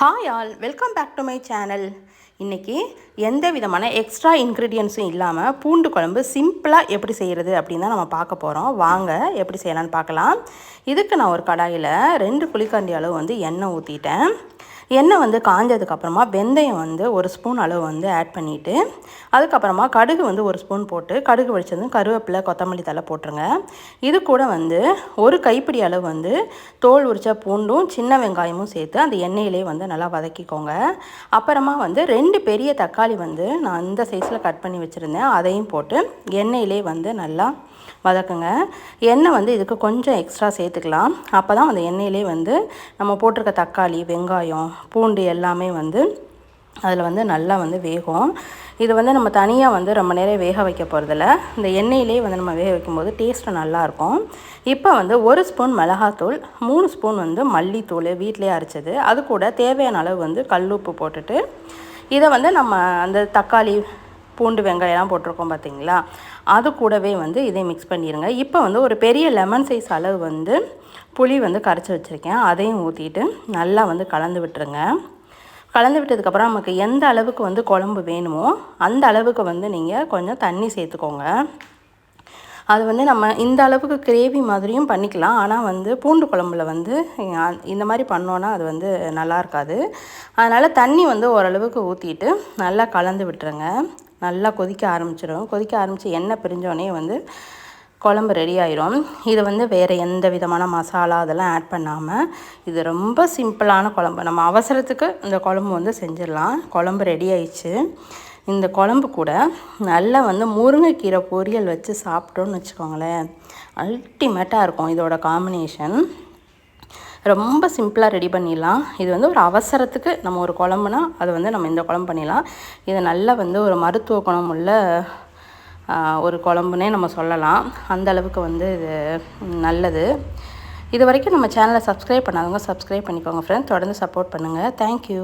Hi all welcome back to my channel இன்றைக்கி எந்த விதமான எக்ஸ்ட்ரா இன்க்ரீடியன்ஸும் இல்லாமல் பூண்டு குழம்பு சிம்பிளாக எப்படி செய்கிறது அப்படின்னு தான் நம்ம பார்க்க போகிறோம் வாங்க எப்படி செய்யலான்னு பார்க்கலாம். இதுக்கு நான் ஒரு கடாயில் ரெண்டு குழிக்கண்டி அளவு வந்து எண்ணெய் ஊற்றிட்டேன் எண்ணெய் வந்து காஞ்சதுக்கப்புறமா வெந்தயம் வந்து ஒரு ஸ்பூன் அளவு வந்து ஆட் பண்ணிவிட்டு அதுக்கப்புறமா கடுகு வந்து ஒரு ஸ்பூன் போட்டு கடுகு வடித்ததும் கருவேப்பிலை கொத்தமல்லி தலை போட்டுருங்க. இது கூட வந்து ஒரு கைப்பிடி அளவு வந்து தோல் உரிச்ச பூண்டும் சின்ன வெங்காயமும் சேர்த்து அந்த எண்ணெயிலே வந்து நல்லா வதக்கிக்கோங்க. அப்புறமா வந்து ரெண்டு பெரிய தக்காளி வந்து நான் இந்த சைஸில் கட் பண்ணி வச்சுருந்தேன். அதையும் போட்டு எண்ணெயிலே வந்து நல்லா வதக்குங்க. எண்ணெய் வந்து இதுக்கு கொஞ்சம் எக்ஸ்ட்ரா சேர்த்துக்கலாம். அப்போ தான் அந்த எண்ணெயிலே வந்து நம்ம போட்டிருக்க தக்காளி வெங்காயம் பூண்டு எல்லாமே வந்து அதில் வந்து நல்லா வந்து வேகும். இது வந்து நம்ம தனியாக வந்து ரொம்ப நேரம் வேக வைக்க போகிறதில்ல இந்த எண்ணெயிலே வந்து நம்ம வேக வைக்கும்போது டேஸ்ட்டு நல்லாயிருக்கும் இப்போ வந்து ஒரு ஸ்பூன் மிளகாத்தூள் மூணு ஸ்பூன் வந்து மல்லித்தூள் வீட்டிலே அரைச்சது. அது கூட தேவையான அளவு வந்து கல் உப்பு போட்டுட்டு இதை வந்து நம்ம அந்த தக்காளி பூண்டு வெங்காயம்லாம் போட்டிருக்கோம் பார்த்தீங்களா? அது கூடவே வந்து இதை மிக்ஸ் பண்ணிடுங்க இப்போ வந்து ஒரு பெரிய லெமன் சைஸ் அளவு வந்து புளி வந்து கரைச்சி வச்சுருக்கேன். அதையும் ஊற்றிட்டு நல்லா வந்து கலந்து விட்டுருங்க. கலந்து விட்டதுக்கப்புறம் நமக்கு எந்த அளவுக்கு வந்து குழம்பு வேணுமோ அந்த அளவுக்கு வந்து நீங்கள் கொஞ்சம் தண்ணி சேர்த்துக்கோங்க. அது வந்து நம்ம இந்த அளவுக்கு கிரேவி மாதிரியும் பண்ணிக்கலாம். ஆனால் வந்து பூண்டு குழம்புல வந்து இந்த மாதிரி பண்ணோன்னா அது வந்து நல்லா இருக்காது. அதனால் தண்ணி வந்து ஓரளவுக்கு ஊற்றிட்டு நல்லா கலந்து விட்டுருங்க. நல்லா கொதிக்க ஆரம்பிச்சிடும் கொதிக்க ஆரம்பித்து எண்ணெய் பிரிஞ்சோடனே வந்து குழம்பு ரெடி ஆயிரும். இது வந்து வேறு எந்த விதமான மசாலா அதெல்லாம் ஆட் பண்ணாமல் இது ரொம்ப சிம்பிளான குழம்பு. நம்ம அவசரத்துக்கு இந்த குழம்பு வந்து செஞ்சிடலாம். குழம்பு ரெடி ஆயிடுச்சு. இந்த குழம்பு கூட நல்லா வந்து முருங்கைக்கீரை பொரியல் வச்சு சாப்பிட்டோன்னு வச்சுக்கோங்களேன். அல்டிமேட்டாக இருக்கும் இதோட காம்பினேஷன் ரொம்ப சிம்பிளாக ரெடி பண்ணிடலாம். இது வந்து ஒரு அவசரத்துக்கு நம்ம ஒரு குழம்புனா அது வந்து நம்ம இந்த குழம்பு பண்ணிடலாம். இது நல்லா வந்து ஒரு மருத்துவ குணம் உள்ள ஒரு குழம்புனே நம்ம சொல்லலாம். அந்த அளவுக்கு வந்து இது நல்லது. இது வரைக்கும் நம்ம சேனலை சப்ஸ்கிரைப் பண்ணாதவங்க சப்ஸ்கிரைப் பண்ணிக்கோங்க ஃப்ரெண்ட்ஸ் தொடர்ந்து சப்போர்ட் பண்ணுங்கள் தேங்க்யூ